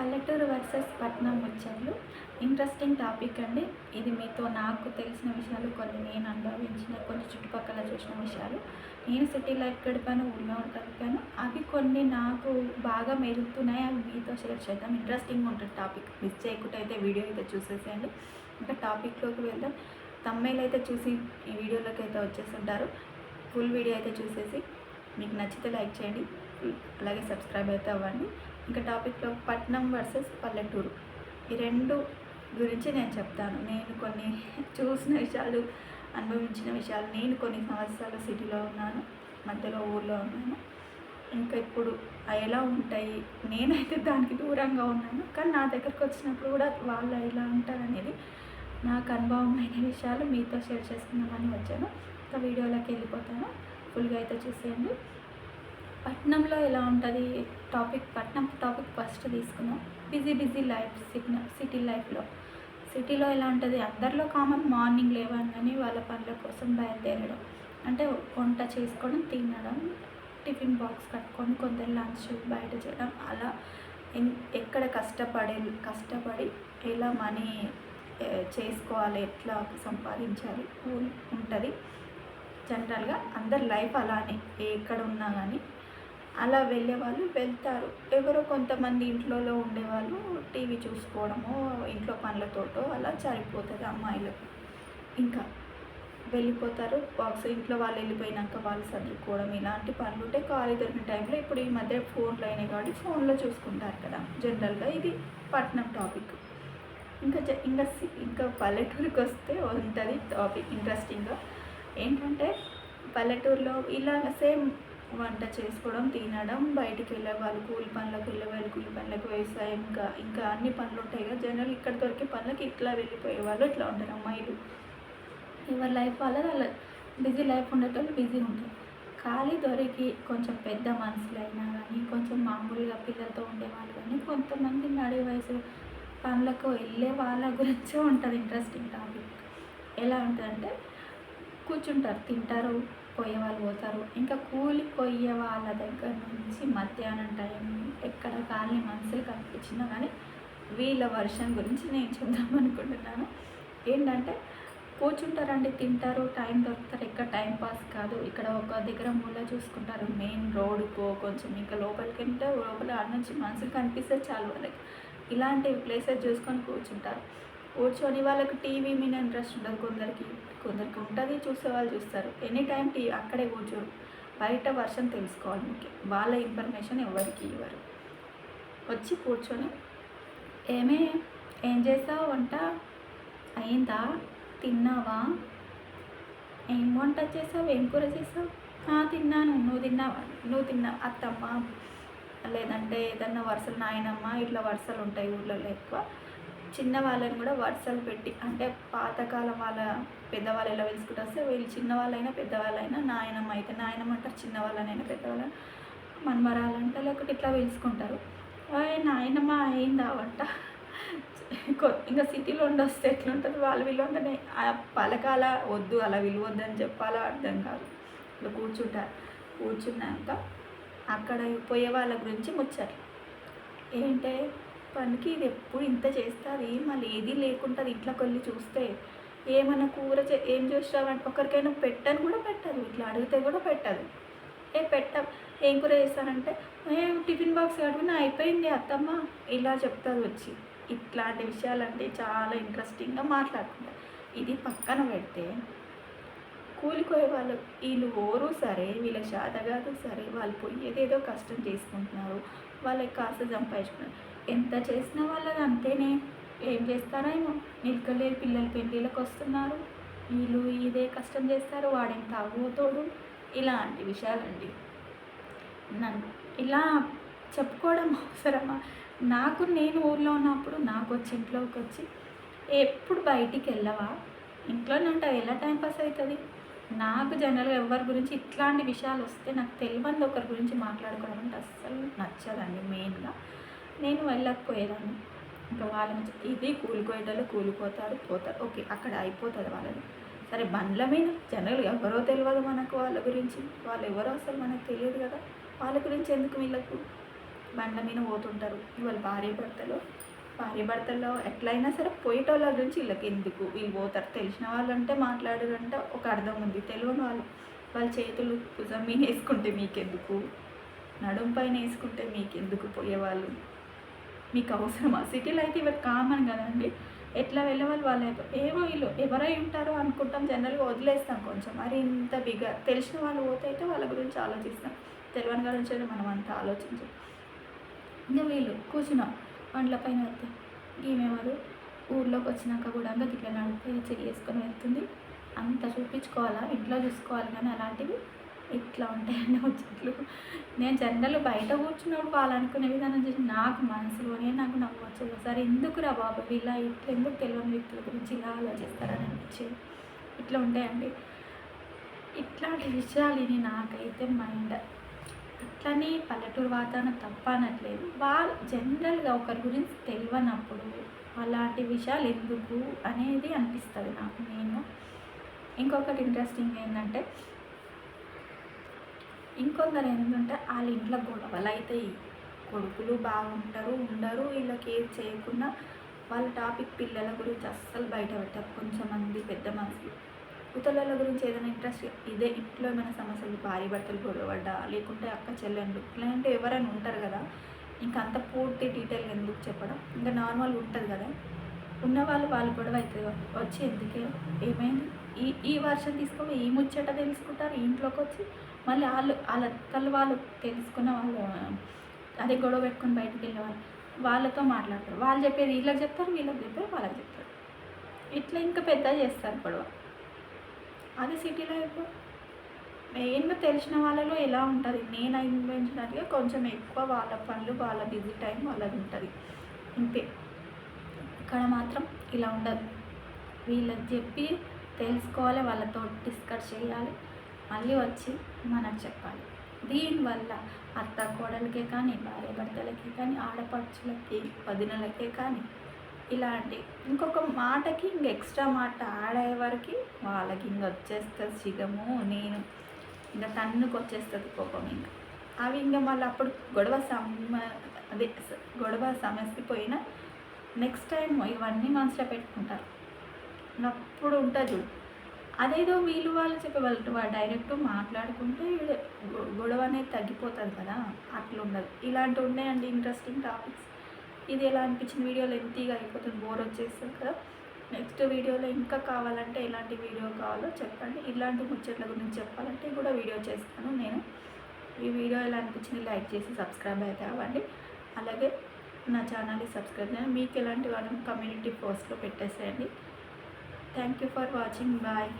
పల్లెటూరు వర్సెస్ పట్నం ముచ్చట్లు ఇంట్రెస్టింగ్ టాపిక్ అండి. ఇది మీతో నాకు తెలిసిన విషయాలు కొన్ని నేను అనుభవించిన కొన్ని చుట్టుపక్కల చూసిన విషయాలు. నేను సిటీ లైఫ్ గడిపాను ఊళ్ళో గడిపాను. అవి కొన్ని నాకు బాగా మెరుగుతున్నాయి అవి మీతో షేర్ చేద్దాం. ఇంట్రెస్టింగ్ ఉంటుంది టాపిక్ మిస్ చేయకుండా అయితే వీడియో అయితే చూసేసేయండి. ఇంకా టాపిక్లోకి వెళ్దాం. తమ్మేలు అయితే చూసి ఈ వీడియోలోకి అయితే వచ్చేస్తుంటారు. ఫుల్ వీడియో అయితే చూసేసి మీకు నచ్చితే లైక్ చేయండి. అలాగే సబ్స్క్రైబ్ అయితే అవ్వండి. ఇంకా టాపిక్లో పట్నం వర్సెస్ పల్లెటూరు. ఈ రెండు గురించి నేను చెప్తాను. నేను కొన్ని చూసిన విషయాలు అనుభవించిన విషయాలు నేను కొన్ని సంవత్సరాలు సిటీలో ఉన్నాను మధ్యలో ఊర్లో ఉన్నాను. ఇంకా ఇప్పుడు ఎలా ఉంటాయి? నేనైతే దానికి దూరంగా ఉన్నాను. కానీ నా దగ్గరకు వచ్చినప్పుడు కూడా వాళ్ళు ఎలా ఉంటారు అనేది నాకు అనుభవమైన విషయాలు మీతో షేర్ చేసుకుందామని వచ్చాను. ఇంకా వీడియోలోకి వెళ్ళిపోతాను. ఫుల్గా అయితే చూసేయండి. పట్నంలో ఎలా ఉంటుంది టాపిక్? పట్నం టాపిక్ ఫస్ట్ తీసుకుందాం. Busy busy life signal city లైఫ్లో. సిటీలో ఎలా ఉంటుంది? అందరిలో కామన్ మార్నింగ్ లేవగానే వాళ్ళ పనుల కోసం బయలుదేరడం. అంటే వంట చేసుకోవడం తినడం టిఫిన్ బాక్స్ కట్టుకొని కొందరు లంచ్ బయట చేయడం. అలా ఎక్కడ కష్టపడే కష్టపడి ఎలా మనీ చేసుకోవాలి ఎట్లా సంపాదించాలి ఉంటుంది. జనరల్గా అందరి లైఫ్ అలానే. ఎక్కడ ఉన్నా కానీ అలా వెళ్ళే వాళ్ళు వెళ్తారు. ఎవరో కొంతమంది ఇంట్లోలో ఉండేవాళ్ళు టీవీ చూసుకోవడమో ఇంట్లో పనులతోటో అలా సరిపోతుంది అమ్మాయిలకు. ఇంకా వెళ్ళిపోతారు. బాక్స్ ఇంట్లో వాళ్ళు వెళ్ళిపోయినాక వాళ్ళు సర్దుకోవడం ఇలాంటి పనులు ఉంటే ఖాళీ దొరికిన టైంలో ఇప్పుడు ఈ మధ్య ఫోన్లు అయినాయి కాబట్టి ఫోన్లో చూసుకుంటారు కదా. జనరల్గా ఇది పట్నం టాపిక్. ఇంకా జ- ఇంకా సి- ఇంకా పల్లెటూరికి వస్తే ఉంటుంది టాపిక్ ఇంట్రెస్టింగ్గా. ఏంటంటే పల్లెటూరులో ఇలా సేమ్ వంట చేసుకోవడం తినడం బయటికి వెళ్ళే వాళ్ళు కూలి పనులకు వెళ్ళే వాళ్ళు కూలి పనులకు వ్యవసాయం ఇంకా ఇంకా అన్ని పనులు ఉంటాయి కదా. జనరల్ ఇక్కడ దొరికే పనులకు ఇట్లా వెళ్ళిపోయే వాళ్ళు ఇట్లా ఉంటారు అమ్మాయిలు. ఎవరి లైఫ్ వాళ్ళ వాళ్ళ బిజీ లైఫ్ ఉండేటోళ్ళు బిజీ ఉంటారు. ఖాళీ దొరికి కొంచెం పెద్ద మనుషులైనా కానీ కొంచెం మామూలుగా పిల్లలతో ఉండేవాళ్ళు కానీ కొంతమంది నడి వయసు పనులకు వెళ్ళే వాళ్ళ గురించే ఉంటుంది ఇంట్రెస్టింగ్ టాపిక్ ఎలా ఉంటుందంటే కూర్చుంటారు తింటారు పోయే వాళ్ళు పోతారు. ఇంకా కూలి పోయే వాళ్ళ దగ్గర నుంచి మధ్యాహ్నం టైం ఎక్కడ కానీ మనసులు కనిపించినా కానీ వీళ్ళ వర్షన్ గురించి నేను చెప్దాం అనుకుంటున్నాను. ఏంటంటే కూర్చుంటారండి తింటారు టైం దొరుకుతారు. ఎక్కడ టైం పాస్ కాదు. ఇక్కడ ఒక దగ్గర మూల చూసుకుంటారు. మెయిన్ రోడ్కు కొంచెం ఇంకా లోపలికి వెళ్తే లోపల ఆడ నుంచి మనుషులు కనిపిస్తే చాలు వాళ్ళకి. ఇలాంటి ప్లేసెస్ చూసుకొని కూర్చుంటారు. కూర్చొని వాళ్ళకి టీవీ మీద ఇంట్రెస్ట్ ఉండదు. కొందరికి కొందరికి ఉంటుంది చూసే వాళ్ళు చూస్తారు. ఎనీ టైం టీవీ అక్కడే కూర్చోరు బయట వర్షం తెలుసుకోవాలి ముఖ్యం వాళ్ళ ఇన్ఫర్మేషన్ ఎవరికి ఇవ్వరు. వచ్చి కూర్చొని ఏమే ఏం చేసావు వంట? అయిందా? తిన్నావా? ఏం వంట చేసావు? ఏం కూర చేసావు? తిన్నాను. నువ్వు తిన్నావా? నువ్వు తిన్నావు? అత్తమ్మ లేదంటే ఏదన్నా వరుసలు నాయనమ్మ ఇట్లా వరుసలు ఉంటాయి ఊళ్ళలో ఎక్కువ. చిన్న వాళ్ళని కూడా వరుసలు పెట్టి అంటే పాతకాలం వాళ్ళ పెద్దవాళ్ళు ఎలా పిలుచుకుంటూ వస్తే వీళ్ళు చిన్నవాళ్ళైనా పెద్దవాళ్ళైనా నాయనమ్మ అయితే నాయనమ్మ అంటారు చిన్నవాళ్ళనైనా పెద్దవాళ్ళని మన్మరాలంటే లేకపోతే ఇట్లా పిలుచుకుంటారు. నాయనమ్మ అయిందా వంట? ఇంకా సిటీలో ఉండొస్తే ఎట్లా ఎట్లుంటుంది? వాళ్ళు విలువంగానే పలకాల వద్దు అలా విలువద్దు అని అర్థం కాదు. ఇట్లా కూర్చుంటారు. కూర్చున్నాక అక్కడ పోయే వాళ్ళ గురించి ముచ్చట్లు. ఏంటే? పనికి ఇది ఎప్పుడు ఇంత చేస్తుంది? మళ్ళీ ఏది లేకుండా ఇంట్లోకి వెళ్ళి చూస్తే ఏమైనా కూర చే ఏం చేస్తామంటే ఒకరికైనా పెట్టని కూడా పెట్టదు. ఇట్లా అడిగితే కూడా పెట్టదు. ఏ పెట్ట ఏం కూర చేస్తానంటే ఏ టిఫిన్ బాక్స్ అడుగునా అయిపోయింది అత్తమ్మ. ఇలా చెప్తుంది వచ్చి. ఇట్లాంటి విషయాలంటే చాలా ఇంట్రెస్టింగ్గా మాట్లాడుకుంటారు. ఇది పక్కన పెడితే కూలిపోయే వాళ్ళు వీళ్ళు ఓరు సరే వీళ్ళ శాత కాదు సరే వాళ్ళు పోయి ఏదేదో కష్టం చేసుకుంటున్నారు. వాళ్ళకి కాస్త సంపాదించుకున్నారు. ఎంత చేసినా వాళ్ళది అంతేనే. ఏం చేస్తారేమో నిలకలేరు పిల్లలు పెళ్ళిళ్ళకి వస్తున్నారు. వీళ్ళు ఇదే కష్టం చేస్తారు. వాడేం తాగుతోడు ఇలాంటి విషయాలండి. నన్ను ఇలా చెప్పుకోవడం అవసరమా? నాకు నేను ఊర్లో ఉన్నప్పుడు నాకు వచ్చి ఇంట్లోకి వచ్చి ఎప్పుడు బయటికి వెళ్ళవా? ఇంట్లోనే ఉంటావు ఎలా టైంపాస్ అవుతుంది? నాకు జనరల్గా ఎవరి గురించి ఇట్లాంటి విషయాలు వస్తే నాకు తెలియని ఒకరి గురించి మాట్లాడుకోవడం అంటే అస్సలు నచ్చదండి మెయిన్గా. నేను వెళ్ళకపోయేదాన్ని. ఇంకా వాళ్ళని ఇది కూలిపోయేటోళ్ళు కూలిపోతారు పోతారు. ఓకే అక్కడ అయిపోతుంది వాళ్ళది. సరే బండ్ల మీద జనరల్ ఎవరో తెలియదు మనకు వాళ్ళ గురించి. వాళ్ళు ఎవరో అసలు మనకు తెలియదు కదా. వాళ్ళ గురించి ఎందుకు వీళ్ళకు బండ్ల మీద పోతుంటారు? వాళ్ళ భార్య భర్తలు భార్య భర్తల్లో ఎట్లయినా సరే పోయేటోళ్ళ గురించి వీళ్ళకి ఎందుకు? వీళ్ళు పోతారు. తెలిసిన వాళ్ళు అంటే మాట్లాడారంటే. ఒక అర్థం ఉంది. తెలియని వాళ్ళు వాళ్ళ చేతులు భుజం మీద వేసుకుంటే మీకెందుకు? నడుం పైన వేసుకుంటే మీకెందుకు పోయేవాళ్ళు? మీకు అవసరమా సిటీలో అయితే ఇవి కామన్ కదండి. ఎట్లా వెళ్ళవాలి వాళ్ళు ఏమో వీళ్ళు ఎవరై ఉంటారో అనుకుంటాం జనరల్గా వదిలేస్తాం కొంచెం. మరి ఇంత బిగ తెలిసిన వాళ్ళు పోతే అయితే వాళ్ళ గురించి ఆలోచిస్తాం. తెలియని గురించి అయితే మనం అంత ఆలోచించాం. ఇంకా వీళ్ళు కూర్చున్నాం. బండ్ల పైన వస్తే ఈమెవరు ఊర్లోకి వచ్చినాక కూడా ఇట్లా నడిపి చెయ్యి వేసుకొని వెళ్తుంది. అంత చూపించుకోవాలా? ఇంట్లో చూసుకోవాలి కానీ అలాంటివి ఇట్లా ఉంటాయండి ముచ్చట్లు నేను జనరల్ బయట కూర్చున్నప్పుడు వాళ్ళు అనుకునే విధానం చేసి నాకు మనసులోనే నాకు నవ్వు వచ్చేది. ఒకసారి ఎందుకురా బాబు ఇలా ఇట్లా ఎందుకు తెలియని వ్యక్తుల గురించి ఇలా ఆలోచిస్తారని అనిపించేది? ఇట్లా ఉంటాయండి. ఇట్లాంటి విషయాలు ఇది నాకైతే మైండ్ అట్లనే పల్లెటూరు వాతావరణం తప్ప అనట్లేదు. వాళ్ళు జనరల్గా ఒకరి గురించి తెలియనప్పుడు అలాంటి విషయాలు ఎందుకు అనేది అనిపిస్తుంది నాకు నేను. ఇంకొకటి ఇంట్రెస్టింగ్ ఏంటంటే ఇంకొందరు ఏంటంటే వాళ్ళ ఇంట్లో గొడవలు అవుతాయి కొడుకులు బాగుంటారు ఉండరు. వీళ్ళకి ఏది చేయకుండా వాళ్ళ టాపిక్ పిల్లల గురించి అస్సలు బయట పెట్టారు. కొంచెమంది పెద్ద మనుషులు. ఉతలల గురించి ఏదైనా ఇంట్రెస్ట్ ఇదే ఇంట్లో ఏమైనా సమస్యలు భార్య భర్తలు గొడవడ్డా లేకుంటే అక్క చెల్లెండు అంటే ఎవరైనా ఉంటారు కదా ఇంకా అంత పూర్తి డీటెయిల్ ఎందుకు చెప్పడం? ఇంకా నార్మల్ ఉంటుంది కదా. ఉన్న వాళ్ళు వాళ్ళు గొడవ అవుతుంది వచ్చి ఎందుకే? ఏమైంది? ఈ ఈ వర్షం తీసుకొని ఈ ముచ్చట తెలుసుకుంటారు ఇంట్లోకి వచ్చి మళ్ళీ వాళ్ళు వాళ్ళ అక్కలు వాళ్ళు తెలుసుకున్న వాళ్ళు అదే గొడవ పెట్టుకుని బయటకు వెళ్ళేవాళ్ళు వాళ్ళతో మాట్లాడతారు. వాళ్ళు చెప్పేది వీళ్ళకి చెప్తారు వీళ్ళకి చెప్పేది వాళ్ళకి చెప్తారు. ఇట్లా ఇంకా పెద్ద చేస్తారు గొడవ. అది సిటీలో ఇప్పుడు మెయిన్గా తెలిసిన వాళ్ళలో ఎలా ఉంటుంది నేను అనుభవించినట్టుగా కొంచెం ఎక్కువ వాళ్ళ పనులు వాళ్ళ బిజీ టైం వాళ్ళది ఉంటుంది. ఇంతే. ఇక్కడ మాత్రం ఇలా ఉండదు. వీళ్ళకి చెప్పి తెలుసుకోవాలి వాళ్ళతో డిస్కస్ చేయాలి. మళ్ళీ వచ్చి మనకు చెప్పాలి. దీనివల్ల అత్త కోడలకే కానీ భార్య భర్తలకే కానీ ఆడపడుచులకి వదినలకే కానీ ఇలాంటి ఇంకొక మాటకి ఇంక ఎక్స్ట్రా మాట ఆడే వరకు వాళ్ళకి ఇంక వచ్చేస్తుంది సిగము నేను ఇంకా తన్నుకు వచ్చేస్తుంది కోపం ఇంకా. అవి ఇంకా మళ్ళీ అప్పుడు గొడవ సమ అదే గొడవ సమస్య పోయినా నెక్స్ట్ టైం ఇవన్నీ మనసులో పెట్టుకుంటారు. అప్పుడు ఉంటుంది చూడు. అదేదో వీళ్ళు వాళ్ళు చెప్పే వాళ్ళు డైరెక్ట్ మాట్లాడుకుంటే గొడవ అనేది తగ్గిపోతుంది కదా అట్లా ఉండదు ఇలాంటివి ఉన్నాయండి ఇంట్రెస్టింగ్ టాపిక్స్ ఇది ఎలా అనిపించిన వీడియోలో ఎంతీగా అయిపోతుంది బోర్ వచ్చేస్తుంది కదా. నెక్స్ట్ వీడియోలో ఇంకా కావాలంటే ఎలాంటి వీడియో కావాలో చెప్పండి. ఇలాంటి ముచ్చట్ల గురించి చెప్పాలంటే కూడా వీడియో చేస్తాను నేను. ఈ వీడియో ఎలా అనిపించింది లైక్ చేసి సబ్స్క్రైబ్ అయితే అవ్వండి. అలాగే నా ఛానల్ని సబ్స్క్రైబ్ చేయండి. మీకు ఎలాంటి వాళ్ళని కమ్యూనిటీ పోస్ట్లో పెట్టేసేయండి. Thank you for watching bye